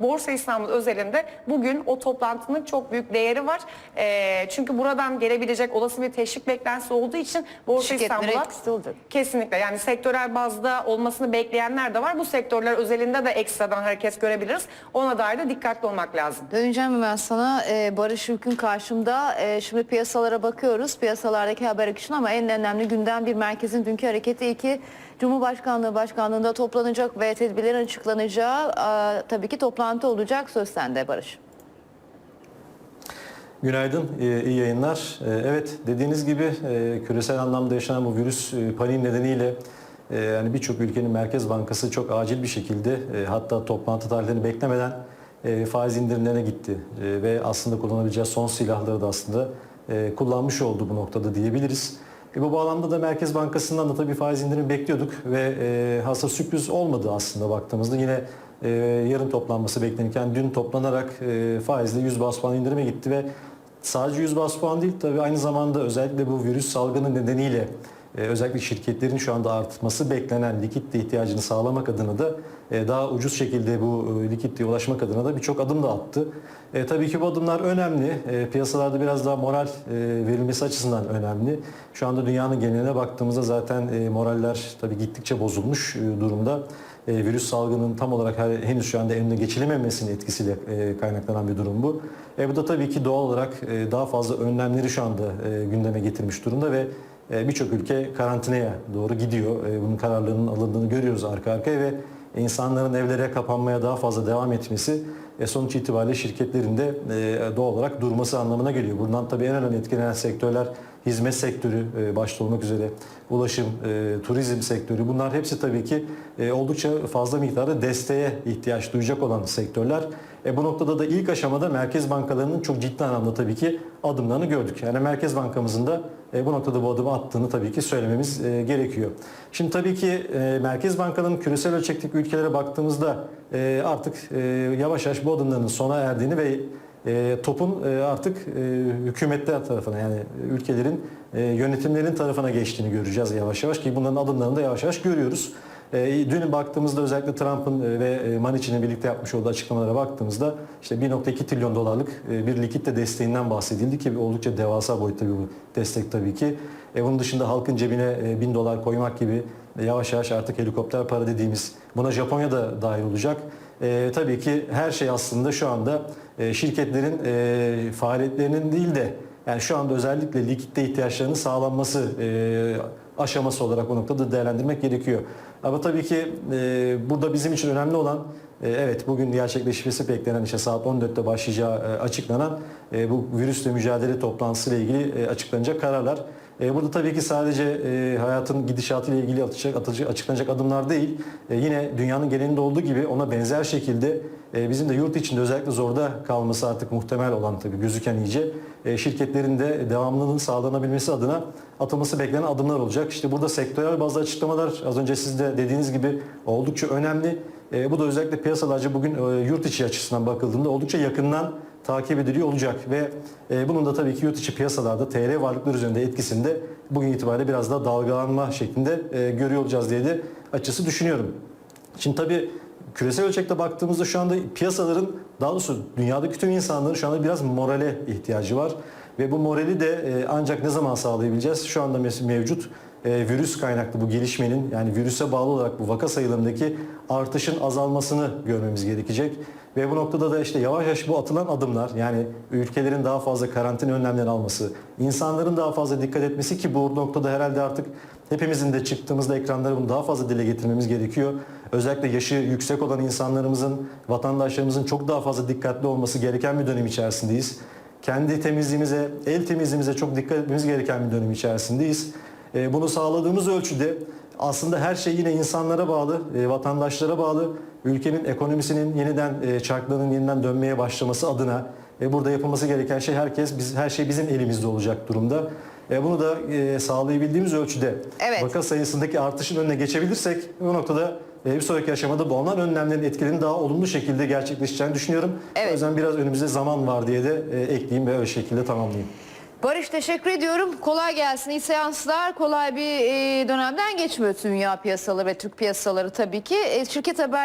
Borsa İstanbul özelinde bugün o toplantının çok büyük değeri var. Ee, çünkü buradan gelebilecek olası bir teşvik beklentisi olduğu için Borsa İstanbul'a kesinlikle yani sektörel bazda olmasını bekleyenler de var. Bu sektörler özelinde de ekstradan hareket görebiliriz. Ona dair de dikkatli olmak lazım. Döneceğim hemen sana. Ee, Barış Ülkün karşımda. Ee, şimdi piyasalara bakıyoruz. Piyasalardaki haber akışına ama en önemli gündem bir merkezin dünkü hareketi. iki Cumhurbaşkanlığı Başkanlığı'nda toplanacak ve tedbirlerin açıklanacağı aa, tabii ki toplantı olacak. Söz sende Barış. Günaydın, e, iyi yayınlar. E, Evet, dediğiniz gibi e, küresel anlamda yaşanan bu virüs e, paniği nedeniyle e, yani birçok ülkenin Merkez Bankası çok acil bir şekilde e, hatta toplantı tarihlerini beklemeden e, faiz indirimlerine gitti E, ve aslında kullanabileceği son silahları da aslında e, kullanmış oldu bu noktada diyebiliriz. E, bu bağlamda da Merkez Bankası'ndan da tabii faiz indirimi bekliyorduk ve e, hasta sürpriz olmadı aslında baktığımızda. Yine e, yarın toplanması beklenirken dün toplanarak e, faizle 100 bas puan indirime gitti ve sadece 100 bas puan değil tabii aynı zamanda özellikle bu virüs salgını nedeniyle özellikle şirketlerin şu anda artması beklenen likitte ihtiyacını sağlamak adına da e, daha ucuz şekilde bu e, likiditeye ulaşmak adına da birçok adım da attı. E, tabii ki bu adımlar önemli. E, piyasalarda biraz daha moral e, verilmesi açısından önemli. Şu anda dünyanın geneline baktığımızda zaten e, moraller tabii gittikçe bozulmuş e, durumda. E, virüs salgının tam olarak henüz şu anda önüne geçilememesinin etkisiyle e, kaynaklanan bir durum bu. E, bu da tabii ki doğal olarak e, daha fazla önlemleri şu anda e, gündeme getirmiş durumda ve birçok ülke karantinaya doğru gidiyor. E, bunun kararlarının alındığını görüyoruz arka arkaya ve insanların evlere kapanmaya daha fazla devam etmesi e, sonuç itibariyle şirketlerin de e, doğal olarak durması anlamına geliyor. Bundan tabii en önemli etkilenen sektörler hizmet sektörü e, başta olmak üzere ulaşım, e, turizm sektörü bunlar hepsi tabii ki e, oldukça fazla miktarda desteğe ihtiyaç duyacak olan sektörler. E, bu noktada da ilk aşamada merkez bankalarının çok ciddi anlamda tabii ki adımlarını gördük. Yani Merkez Bankamızın da bu noktada bu adımı attığını tabii ki söylememiz gerekiyor. Şimdi tabii ki merkez bankalarının küresel ölçekteki ülkelere baktığımızda artık yavaş yavaş bu adımlarının sona erdiğini ve e, topun e, artık e, hükümetler tarafına yani ülkelerin e, yönetimlerin tarafına geçtiğini göreceğiz yavaş yavaş ki bunların adımlarını da yavaş yavaş görüyoruz. E, dün baktığımızda özellikle Trump'ın e, ve e, Manichin'in birlikte yapmış olduğu açıklamalara baktığımızda işte 1.2 trilyon dolarlık e, bir likitte desteğinden bahsedildi ki oldukça devasa boyutta bir destek tabii ki. E, bunun dışında halkın cebine e, 1000 dolar koymak gibi yavaş yavaş artık helikopter para dediğimiz buna Japonya da dahil olacak. E, tabii ki her şey aslında şu anda e, şirketlerin e, faaliyetlerinin değil de yani şu anda özellikle likitte ihtiyaçlarının sağlanması e, aşaması olarak o noktada değerlendirmek gerekiyor. Ama tabii ki e, burada bizim için önemli olan e, evet bugün gerçekleşmesi beklenen işte saat 14'te başlayacağı e, açıklanan e, bu virüsle mücadele toplantısı ile ilgili e, açıklanacak kararlar. E, burada tabii ki sadece e, hayatın gidişatı ile ilgili atacak, atacak, açıklanacak adımlar değil. E, yine dünyanın genelinde olduğu gibi ona benzer şekilde e, bizim de yurt içinde özellikle zorda kalması artık muhtemel olan tabii gözüken iyice e, şirketlerin de devamlılığının sağlanabilmesi adına atılması beklenen adımlar olacak. İşte burada sektörel bazı açıklamalar az önce siz de dediğiniz gibi oldukça önemli. E, bu da özellikle piyasalarca bugün e, yurt içi açısından bakıldığında oldukça yakından takip ediliyor olacak ve e, bunun da tabii ki yurt içi piyasalarda TR varlıklar üzerinde etkisinde bugün itibariyle biraz daha dalgalanma şeklinde e, görüyor olacağız diye de açısı düşünüyorum. Şimdi tabii küresel ölçekte baktığımızda şu anda piyasaların daha doğrusu dünyadaki tüm insanların şu anda biraz morale ihtiyacı var. Ve bu morali de e, ancak ne zaman sağlayabileceğiz? Şu anda mevcut e, virüs kaynaklı bu gelişmenin yani virüse bağlı olarak bu vaka sayılarındaki artışın azalmasını görmemiz gerekecek. Ve bu noktada da işte yavaş yavaş bu atılan adımlar yani ülkelerin daha fazla karantina önlemleri alması, insanların daha fazla dikkat etmesi ki bu noktada herhalde artık hepimizin de çıktığımızda ekranlara bunu daha fazla dile getirmemiz gerekiyor. Özellikle yaşı yüksek olan insanlarımızın, vatandaşlarımızın çok daha fazla dikkatli olması gereken bir dönem içerisindeyiz. Kendi temizliğimize, el temizliğimize çok dikkat etmemiz gereken bir dönem içerisindeyiz. E, Bunu sağladığımız ölçüde aslında her şey yine insanlara bağlı, e, vatandaşlara bağlı. Ülkenin ekonomisinin yeniden e, çarklarının yeniden dönmeye başlaması adına burada yapılması gereken şey herkes biz her şey bizim elimizde olacak durumda. E, Bunu da e, sağlayabildiğimiz ölçüde Evet. vaka sayısındaki artışın önüne geçebilirsek bu noktada e, bir sonraki aşamada bu alınan önlemlerin etkilerinin daha olumlu şekilde gerçekleşeceğini düşünüyorum. Evet. O yüzden biraz önümüzde zaman var diye de e, ekleyeyim ve öyle şekilde tamamlayayım. Barış teşekkür ediyorum. Kolay gelsin. İyi seanslar. Kolay bir e, dönemden geçmiyor dünya piyasaları ve Türk piyasaları tabii ki. E, şirket haber